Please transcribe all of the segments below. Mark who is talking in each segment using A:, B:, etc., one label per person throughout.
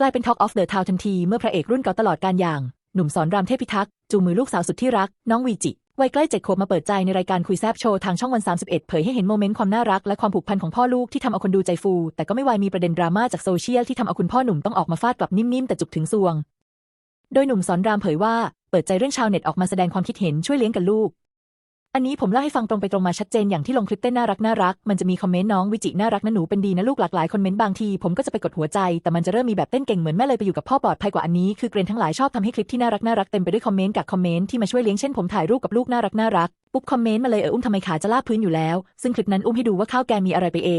A: กลายเป็น Talk of the Town ทันทีเมื่อพระเอกรุ่นเก่าตลอดการอย่าง หนุ่มสอนรามเทพิทักษ์จูงมือลูกสาวสุดที่รัก น้องวีจิวัยใกล้เจ็ดขวบมาเปิดใจในรายการคุยแซบโชว์ทางช่องวัน 31 เผยให้เห็นโมเมนต์ความน่ารักและความผูกพันของพ่อลูกที่ทำเอาคนดูใจฟู แต่ก็ไม่วายมีประเด็นดราม่าจากโซเชียลที่ทำเอาคุณพ่อหนุ่มต้องออกมาฟาดกลับนิ่มๆแต่จุกถึงซวง โดยหนุ่มสอนรามเผยว่า เปิดใจเรื่องชาวเน็ตออกมาแสดงความคิดเห็นช่วยเลี้ยงกันลูก อันนี้ผมเล่าให้ฟังตรงไปตรงมาชัดเจนอย่างที่ลงคลิปเต้นน่ารักน่ารัก มันจะมีคอมเมนต์น้องวิจิน่ารักนะหนูเป็นดีนะลูกหลากหลายคอมเมนต์บางทีผมก็จะไปกดหัวใจ แต่มันจะเริ่มมีแบบเต้นเก่งเหมือนแม่เลยไปอยู่กับพ่อปลอดภัยกว่าอันนี้คือเกรนทั้งหลายชอบทำให้คลิปที่น่ารักน่ารักเต็มไปด้วยคอมเมนต์กับคอมเมนต์ที่มาช่วยเลี้ยงเช่นผมถ่ายรูปกับลูกน่ารักน่ารักปุ๊บคอมเมนต์มาเลยเอออุ้มทำไมขาจะลาบพื้นอยู่แล้ว ซึ่งคลิปนั้นอุ้มให้ดูว่าข้าวแกงมีอะไรไปเอ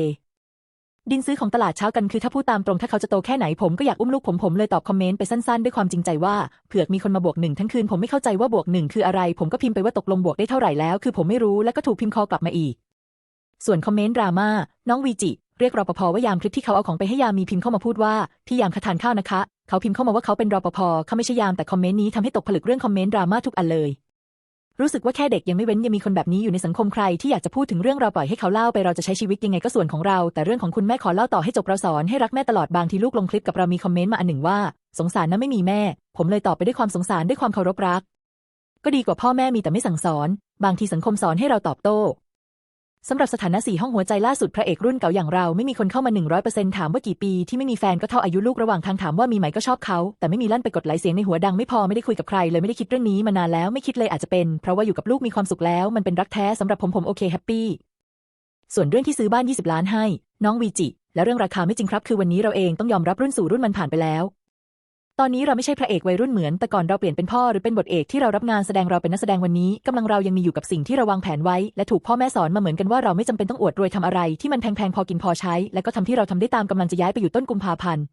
A: ดินซื้อของตลาดเช้ากันคือถ้าพูดตามตรงถ้าเขาจะโตแค่ไหนผมก็อยากอุ้มลูกผมผมเลยตอบคอมเมนต์ไปสั้นๆ ด้วยความจริงใจว่าเผื่อมีคนมาบวกหนึ่งทั้งคืนผมไม่เข้าใจว่าบวกหนึ่งคืออะไร ผมก็พิมพ์ไปว่าตกลงบวกได้เท่าไหร่แล้วคือผมไม่รู้แล้วก็ถูกพิมพ์คอกลับมาอีก ส่วนคอมเมนต์ดราม่าน้องวีจิเรียกรปภว่ายามคลิปที่เขาเอาของไปให้ยามมีพิมพ์เข้ามาพูดว่าพี่ยามคะทานข้าวนะคะ เขาพิมพ์เข้ามาว่าเขาเป็นรปภเขาไม่ใช่ยามแต่คอมเมนต์นี้ทำให้ตกผลึกเรื่องคอมเมนต์ดราม่าทุกอันเลย รู้สึกว่าแค่เด็กยังไม่เว้นยังมีคนแบบนี้อยู่ในสังคมใครที่อยากจะพูดถึงเรื่องเราปล่อยให้เขาเล่าไปเราจะใช้ชีวิตยังไงก็ส่วนของเรา แต่เรื่องของคุณแม่ขอเล่าต่อให้จบเราสอนให้รักแม่ตลอดบางทีลูกลงคลิปกับเรามีคอมเมนต์มาอันหนึ่งว่า สงสารนะไม่มีแม่ ผมเลยตอบไปด้วยความสงสารด้วยความเคารพรัก ก็ดีกว่าพ่อแม่มีแต่ไม่สั่งสอน บางทีสังคมสอนให้เราตอบโต้ สำหรับสถานะสี่ห้องหัวใจล่าสุดพระเอกรุ่นเก่าอย่างเราไม่มีคนเข้ามา 100%ถามว่ากี่ปีที่ไม่มีแฟนก็เท่าอายุลูกระหว่างทางถามว่ามีไหมก็ชอบเขา แต่ไม่มีลั่นไปกดไลค์เสียงในหัวดังไม่พอไม่ได้คุยกับใครเลยไม่ได้คิดเรื่องนี้มานานแล้วไม่คิดเลยอาจจะเป็น เพราะว่าอยู่กับลูกมีความสุขแล้ว มันเป็นรักแท้สำหรับผมผมโอเคแฮปปี้ส่วนเรื่องที่ซื้อบ้าน 20 ล้านให้ น้องวีจิ และเรื่องราคาไม่จริงครับ คือวันนี้เราเองต้องยอมรับรุ่นสู่รุ่นมันผ่านไปแล้ว ตอนนี้เราไม่ใช่พระเอกวัยรุ่นเหมือน แต่ก่อนเราเปลี่ยนเป็นพ่อหรือเป็นบทเอกที่เรารับงานแสดงเราเป็นนักแสดงวันนี้กำลังเรายังมีอยู่กับสิ่งที่เราวางแผนไว้ และถูกพ่อแม่สอนมาเหมือนกันว่าเราไม่จำเป็นต้องอวดรวยทำอะไร ที่มันแพงๆพอกินพอใช้ และก็ทำที่เราทำได้ตามกำลังจะย้ายไปอยู่ต้นกุมภาพันธ์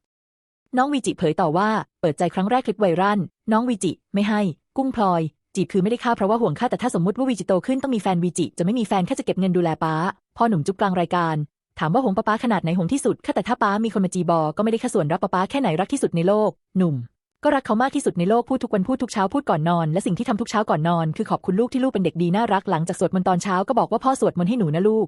A: น้องวีจิเผยต่อว่า เปิดใจครั้งแรกคลิปไวรัลน้องวีจิ ไม่ให้ กุ้งพลอย จีบคือไม่ได้ค่าเพราะว่าห่วงค่าแต่ถ้าสมมติว่าวีจิโตขึ้นต้องมีแฟนวีจิจะไม่มีแฟนแค่จะเก็บเงินดูแลป้าพ่อหนุ่มจุ๊บกลางรายการ ถามว่าหงป้าป้าขนาดไหนหงที่สุดแค่แต่ถ้าป้ามีคนมาจีบอก็ไม่ได้ข้าส่วนรักป้าป้าแค่ไหนรักที่สุดในโลก หนุ่ม ก็รักเขามากที่สุดในโลกพูดทุกวันพูดทุกเช้าพูดก่อนนอน และสิ่งที่ทำทุกเช้าก่อนนอน คือขอบคุณลูกที่ลูกเป็นเด็กดีน่ารักหลังจากสวดมนต์ตอนเช้าก็บอกว่าพ่อสวดมนต์ให้หนูนะลูก